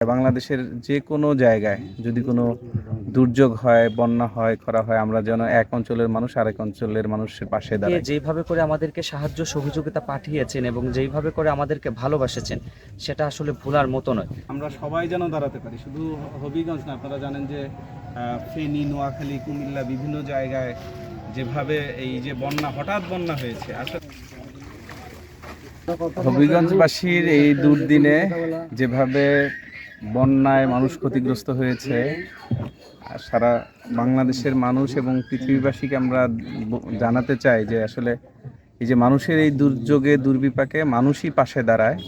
বাংলাদেশের যে কোনো জায়গায় যদি কোনো দুর্যোগ হয় বন্যা হয় খরা হয় আমরা যেন এক অঞ্চলের মানুষ আরেক অঞ্চলের মানুষের পাশে কে দাঁড়াই। যেইভাবে করে আমাদেরকে সাহায্য সহযোগিতা পাঠিয়েছেন এবং যেইভাবে করে আমাদেরকে ভালোবাসেছেন সেটা আসলে ভুলার মতো নয়। আমরা সবাই যেন দাঁড়াতে পারি শুধু হবিগঞ্জ না আপনারা জানেন যে ফেনী নোয়াখালী কুমিল্লা বিভিন্ন জায়গায় যেভাবে এই যে বন্যা হঠাৎ বন্যা হয়েছে আসলে হবিগঞ্জবাসীর এই দুর্দিনে যেভাবে বন্যায় মানুষ ক্ষতিগ্রস্ত হয়েছে। সারা বাংলাদেশের মানুষ এবং পৃথিবীবাসীকে আমরা জানাতে চাই যে আসলে এই যে মানুষের এই দুর্যোগে, দুর্বিপাকে মানুষই পাশে দাঁড়ায়।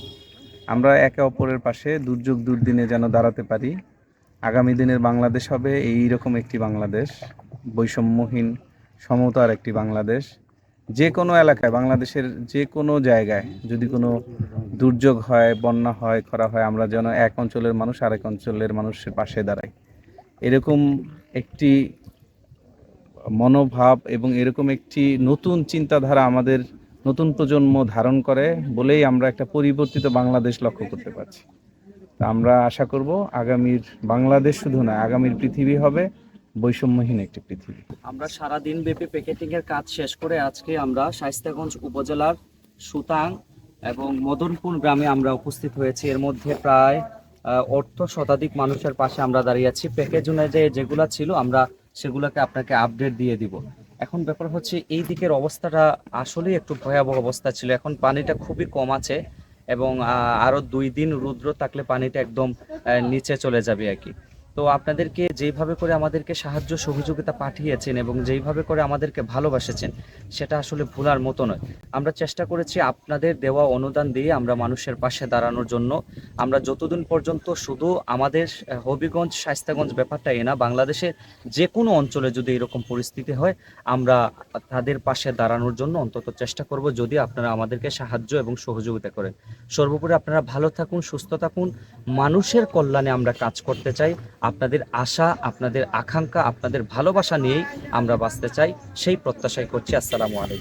আমরা একে অপরের পাশে দুর্যোগ দুর্দিনে যেন দাঁড়াতে পারি। আগামী দিনের বাংলাদেশ হবে এই রকম একটি বাংলাদেশ, বৈষম্যহীন, সমতার একটি বাংলাদেশ। যে কোনো এলাকায়, বাংলাদেশের যে কোনো জায়গায় যদি কোনো দুর্যোগ হয়, বন্যা হয়, খরা হয়, আমরা যেন এক অঞ্চলের মানুষ, আরেক অঞ্চলের মানুষের পাশে দাঁড়াই। এরকম একটি মনোভাব এবং এরকম একটি নতুন চিন্তাধারা আমাদের নতুন প্রজন্ম ধারণ করে বলেই আমরা একটা পরিবর্তিত বাংলাদেশ লক্ষ্য করতে পারছি। তা আমরা আশা করব আগামীর বাংলাদেশ শুধু না আগামীর পৃথিবী হবে বৈষম্যহীন একটি পৃথিবী। আমরা সারা দিন ব্যাপী প্যাকেটিং এর কাজ শেষ করে আজকে আমরা শাইস্তাগঞ্জ উপজেলার সুতাং এবং মদনপুর গ্রামে আমরা উপস্থিত হয়েছি। এর মধ্যে প্রায় অর্থ শতাধিক মানুষের পাশে আমরা দাঁড়িয়ে আছি। প্যাকেজ অনুযায়ী যেগুলা ছিল আমরা সেগুলোকে আপনাকে আপডেট দিয়ে দিব। এখন ব্যাপার হচ্ছে এই দিকের অবস্থাটা আসলেই একটু ভয়াবহ অবস্থা ছিল। এখন পানিটা খুবই কম আছে এবং আহ, আরও দুই দিন রুদ্র থাকলে পানিটা একদম নিচে চলে যাবে আর কি। তো আপনাদেরকে যেইভাবে করে আমাদেরকে সাহায্য সহযোগিতা পাঠিয়েছেন এবং যেইভাবে করে আমাদেরকে ভালোবাসেছেন, সেটা আসলে ভুলার মতো নয়। আমরা চেষ্টা করেছি আপনাদের দেওয়া অনুদান দিয়ে আমরা মানুষের পাশে দাঁড়ানোর জন্য। আমরা যতদিন পর্যন্ত শুধু আমাদের হবিগঞ্জ শাইস্তাগঞ্জ ব্যাপারটা এ না, বাংলাদেশের যে কোনো অঞ্চলে যদি এরকম পরিস্থিতি হয়, আমরা তাদের পাশে দাঁড়ানোর জন্য অন্তত চেষ্টা করব যদি আপনারা আমাদেরকে সাহায্য এবং সহযোগিতা করেন। সর্বোপরি আপনারা ভালো থাকুন, সুস্থ থাকুন। মানুষের কল্যাণে আমরা কাজ করতে চাই। আপনাদের আশা, আপনাদের আকাঙ্ক্ষা, আপনাদের ভালোবাসা নিয়েই আমরা বাঁচতে চাই, সেই প্রত্যাশাই করছি। আসসালামু আলাইকুম।